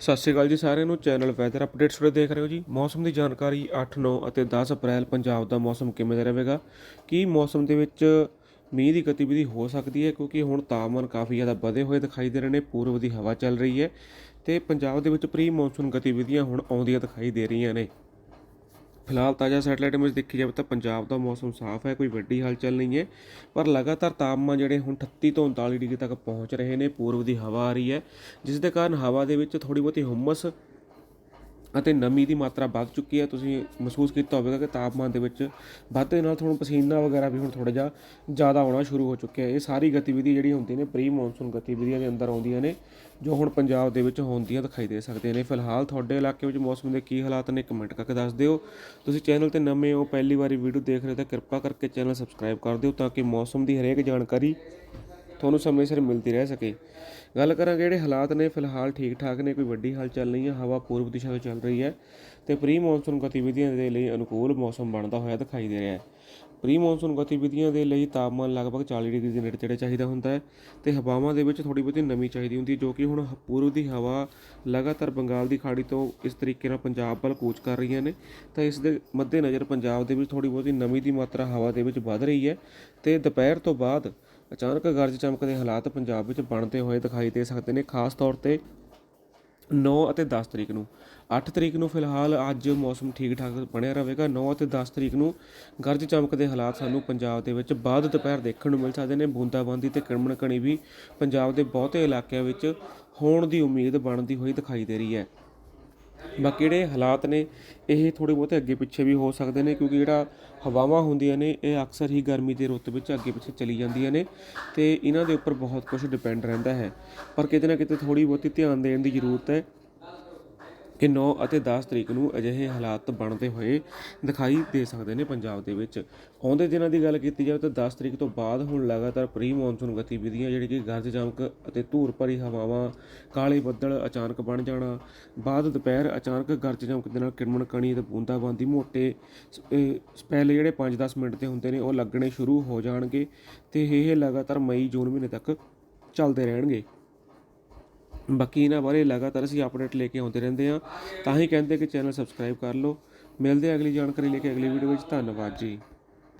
ਸਤਿ ਸ਼੍ਰੀ ਅਕਾਲ ਜੀ ਸਾਰਿਆਂ ਨੂੰ। ਚੈਨਲ ਵੈਦਰ ਅਪਡੇਟਸ ਵੀਡੀਓ ਦੇਖ ਰਹੇ ਹੋ ਜੀ। ਮੌਸਮ ਦੀ ਜਾਣਕਾਰੀ 8 9 ਅਤੇ 10 ਅਪ੍ਰੈਲ ਪੰਜਾਬ ਦਾ ਮੌਸਮ ਕਿਵੇਂ ਦਾ ਰਹੇਗਾ? ਕੀ ਮੌਸਮ ਦੇ ਵਿੱਚ ਮੀਂਹ ਦੀ ਗਤੀਵਿਧੀ ਹੋ ਸਕਦੀ ਹੈ? ਕਿਉਂਕਿ ਹੁਣ ਤਾਪਮਾਨ ਕਾਫੀ ਜ਼ਿਆਦਾ ਵਧੇ ਹੋਏ ਦਿਖਾਈ ਦੇ ਰਹੇ ਨੇ। ਪੂਰਬ ਦੀ ਹਵਾ ਚੱਲ ਰਹੀ ਹੈ ਤੇ ਪੰਜਾਬ ਦੇ ਵਿੱਚ ਪ੍ਰੀ ਮੌਨਸੂਨ ਗਤੀਵਿਧੀਆਂ ਹੁਣ ਆਉਂਦੀਆਂ ਦਿਖਾਈ ਦੇ ਰਹੀਆਂ ਨੇ। ਫਿਲਹਾਲ ਤਾਜ਼ਾ ਸੈਟਲਾਈਟ ਇਮੇਜ ਦੇਖੀ ਜਾਵੇ ਤਾਂ ਪੰਜਾਬ ਦਾ ਮੌਸਮ ਸਾਫ਼ ਹੈ, ਕੋਈ ਵੱਡੀ ਹਲਚਲ ਨਹੀਂ ਹੈ, ਪਰ ਲਗਾਤਾਰ ਤਾਪਮਾਨ ਜਿਹੜੇ ਹੁਣ 38 ਤੋਂ 39 ਡਿਗਰੀ ਤੱਕ ਪਹੁੰਚ ਰਹੇ ਨੇ, ਪੂਰਬ ਦੀ ਹਵਾ ਆ ਰਹੀ ਹੈ, ਜਿਸ ਦੇ ਕਾਰਨ ਹਵਾ ਦੇ ਵਿੱਚ ਥੋੜੀ ਬਹੁਤੀ ਹੁਮਸ ਅਤੇ ਨਮੀ ਦੀ ਮਾਤਰਾ ਵੱਧ ਚੁੱਕੀ ਹੈ। ਤੁਸੀਂ ਮਹਿਸੂਸ ਕੀਤਾ ਹੋਵੇਗਾ ਕਿ ਤਾਪਮਾਨ ਦੇ ਵਿੱਚ ਵਾਧੇ ਨਾਲ ਤੁਹਾਨੂੰ ਪਸੀਨਾ ਵਗੈਰਾ ਵੀ ਹੁਣ ਥੋੜਾ ਜਿਹਾ ਜ਼ਿਆਦਾ ਆਉਣਾ ਸ਼ੁਰੂ ਹੋ ਚੁੱਕਿਆ ਹੈ। ਇਹ ਸਾਰੀ ਗਤੀਵਿਧੀ ਜਿਹੜੀ ਹੁੰਦੀ ਨੇ ਪ੍ਰੀ ਮੌਨਸੂਨ ਗਤੀਵਿਧੀਆਂ ਦੇ ਅੰਦਰ ਆਉਂਦੀਆਂ ਨੇ, ਜੋ ਹੁਣ ਪੰਜਾਬ ਦੇ ਵਿੱਚ ਹੁੰਦੀਆਂ ਦਿਖਾਈ ਦੇ ਸਕਦੇ ਨੇ। ਫਿਲਹਾਲ ਤੁਹਾਡੇ ਇਲਾਕੇ ਵਿੱਚ ਮੌਸਮ ਦੇ ਕੀ ਹਾਲਾਤ ਨੇ ਕਮੈਂਟ ਕਰਕੇ ਦੱਸ ਦਿਓ। ਤੁਸੀਂ ਚੈਨਲ ਤੇ ਨਵੇਂ ਹੋ, ਪਹਿਲੀ ਵਾਰੀ ਵੀਡੀਓ ਦੇਖ ਰਹੇ ਹੋ ਤਾਂ ਕਿਰਪਾ ਕਰਕੇ ਚੈਨਲ ਸਬਸਕ੍ਰਾਈਬ ਕਰ ਦਿਓ ਤਾਂ ਕਿ ਮੌਸਮ ਦੀ ਹਰੇਕ ਜਾਣਕਾਰੀ ਤੁਹਾਨੂੰ ਸਮੇਂ ਸਿਰ ਮਿਲਦੀ ਰਹਿ ਸਕੇ। ਗੱਲ ਕਰਾਂਗੇ ਜਿਹੜੇ ਹਾਲਾਤ ਨੇ, ਫਿਲਹਾਲ ਠੀਕ ਠਾਕ ਨੇ, ਕੋਈ ਵੱਡੀ ਹਲਚਲ ਨਹੀਂ ਹੈ, ਹਵਾ ਪੂਰਬ ਦਿਸ਼ਾ ਤੋਂ ਚੱਲ ਰਹੀ ਹੈ ਤੇ ਪ੍ਰੀ ਮੌਨਸੂਨ ਗਤੀਵਿਧੀਆਂ ਦੇ ਲਈ ਅਨੁਕੂਲ ਮੌਸਮ ਬਣਦਾ ਹੋਇਆ ਦਿਖਾਈ ਦੇ ਰਿਹਾ ਹੈ। ਪ੍ਰੀ ਮੌਨਸੂਨ ਗਤੀਵਿਧੀਆਂ ਦੇ ਲਈ ਤਾਪਮਾਨ ਲਗਭਗ 40 ਡਿਗਰੀ ਦੇ ਨੇੜੇ ਚਾਹੀਦਾ ਹੁੰਦਾ ਹੈ ਤੇ ਹਵਾਵਾਂ ਦੇ ਵਿੱਚ ਥੋੜੀ ਬਹੁਤੀ ਨਮੀ ਚਾਹੀਦੀ ਹੁੰਦੀ ਹੈ, ਜੋ ਕਿ ਹੁਣ ਪੂਰਬ ਦੀ ਹਵਾ ਲਗਾਤਾਰ ਬੰਗਾਲ ਦੀ ਖਾੜੀ ਤੋਂ ਇਸ ਤਰੀਕੇ ਨਾਲ ਪੰਜਾਬ ਵੱਲ ਕੂਚ ਕਰ ਰਹੀਆਂ ਨੇ। ਤਾਂ ਇਸ ਦੇ ਮੱਦੇਨਜ਼ਰ ਪੰਜਾਬ ਦੇ ਵਿੱਚ ਥੋੜੀ ਬਹੁਤੀ ਨਮੀ ਦੀ ਮਾਤਰਾ ਹਵਾ ਦੇ ਵਿੱਚ ਵੱਧ ਰਹੀ ਹੈ ਤੇ ਦੁਪਹਿਰ ਤੋਂ ਬਾਅਦ ਅਚਾਨਕ ਗਰਜ ਚਮਕਦੇ ਹਾਲਾਤ ਪੰਜਾਬ ਵਿੱਚ ਬਣਦੇ ਹੋਏ ਦਿਖਾਈ ਦੇ ਸਕਦੇ ਨੇ, ਖਾਸ ਤੌਰ ਤੇ 9 ਅਤੇ 10 ਤਰੀਕ ਨੂੰ। 8 ਤਰੀਕ ਨੂੰ ਫਿਲਹਾਲ ਅੱਜ ਮੌਸਮ ਠੀਕ ਠਾਕ ਬਣਿਆ ਰਹੇਗਾ। 9 ਅਤੇ 10 ਤਰੀਕ ਨੂੰ ਗਰਜ ਚਮਕਦੇ ਹਾਲਾਤ ਸਾਨੂੰ ਪੰਜਾਬ ਦੇ ਵਿੱਚ ਬਾਅਦ ਦੁਪਹਿਰ ਦੇਖਣ ਨੂੰ ਮਿਲ ਸਕਦੇ ਨੇ। ਬੂੰਦਾਬਾਂਦੀ ਤੇ ਕਿਰਮਣ ਕਣੀ ਵੀ ਪੰਜਾਬ ਦੇ ਬਹੁਤੇ ਇਲਾਕਿਆਂ ਵਿੱਚ ਹੋਣ ਦੀ ਉਮੀਦ ਬਣਦੀ ਹੋਈ ਦਿਖਾਈ ਦੇ ਰਹੀ ਹੈ। ਬਾਕੀ ਜਿਹੜੇ ਹਾਲਾਤ ਨੇ, ਇਹ ਥੋੜੇ ਬਹੁਤੇ ਅੱਗੇ ਪਿੱਛੇ ਵੀ ਹੋ ਸਕਦੇ ਨੇ ਕਿਉਂਕਿ ਜਿਹੜਾ ਹਵਾਵਾਂ ਹੁੰਦੀਆਂ ਨੇ, ਇਹ ਅਕਸਰ ਹੀ ਗਰਮੀ ਦੇ ਰੁੱਤ ਵਿੱਚ ਅੱਗੇ ਪਿੱਛੇ ਚਲੀ ਜਾਂਦੀਆਂ ਨੇ ਤੇ ਇਹਨਾਂ ਦੇ ਉੱਪਰ ਬਹੁਤ ਕੁਝ ਡਿਪੈਂਡ ਰਹਿੰਦਾ ਹੈ। ਪਰ ਕਿਤੇ ਨਾ ਕਿਤੇ ਥੋੜੀ ਬਹੁਤੀ ਧਿਆਨ ਦੇਣ ਦੀ ਜ਼ਰੂਰਤ ਹੈ। ਕਿ ਨੌ ਅਤੇ 10 ਤਰੀਕ ਨੂੰ ਅਜਿਹੇ ਹਾਲਾਤ ਬਣਦੇ ਹੋਏ ਦਿਖਾਈ ਦੇ ਸਕਦੇ ਨੇ ਪੰਜਾਬ ਦੇ ਵਿੱਚ। ਆਉਂਦੇ ਦਿਨਾਂ ਦੀ ਗੱਲ ਕੀਤੀ ਜਾਵੇ ਤਾਂ 10 ਤਰੀਕ ਤੋਂ ਬਾਅਦ ਹੁਣ ਲਗਾਤਾਰ ਪ੍ਰੀ ਮੌਨਸੂਨ ਗਤੀਵਿਧੀਆਂ ਜਿਹੜੀ ਕਿ ਗਰਜ ਚਮਕ ਅਤੇ ਧੂੜ ਭਰੀ ਹਵਾਵਾਂ, ਕਾਲੇ ਬੱਦਲ ਅਚਾਨਕ ਬਣ ਜਾਣਾ, ਬਾਅਦ ਦੁਪਹਿਰ ਅਚਾਨਕ ਗਰਜ ਚਮਕ ਦੇ ਨਾਲ ਕਿਰਮਣ ਕਣੀ ਤੇ ਬੂੰਦਾਬਾਂਦੀ ਮੋਟੇ ਸ- ਸਪੈਲ ਜਿਹੜੇ 5-10 ਮਿੰਟ ਦੇ ਹੁੰਦੇ ਨੇ ਉਹ ਲੱਗਣੇ ਸ਼ੁਰੂ ਹੋ ਜਾਣਗੇ ਤੇ ਇਹ ਲਗਾਤਾਰ ਮਈ ਜੂਨ ਮਹੀਨੇ ਤੱਕ ਚੱਲਦੇ ਰਹਿਣਗੇ। ਬਾਕੀ ਇਹਨਾਂ ਬਾਰੇ ਲਗਾਤਾਰ ਅਸੀਂ ਅਪਡੇਟ ਲੈ ਕੇ ਆਉਂਦੇ ਰਹਿੰਦੇ ਹਾਂ। ਤਾਂ ਹੀ ਕਹਿੰਦੇ ਕਿ ਚੈਨਲ ਸਬਸਕ੍ਰਾਈਬ ਕਰ ਲਓ। ਮਿਲਦੇ ਅਗਲੀ ਜਾਣਕਾਰੀ ਲੈ ਕੇ ਅਗਲੀ ਵੀਡੀਓ ਵਿੱਚ। ਧੰਨਵਾਦ ਜੀ।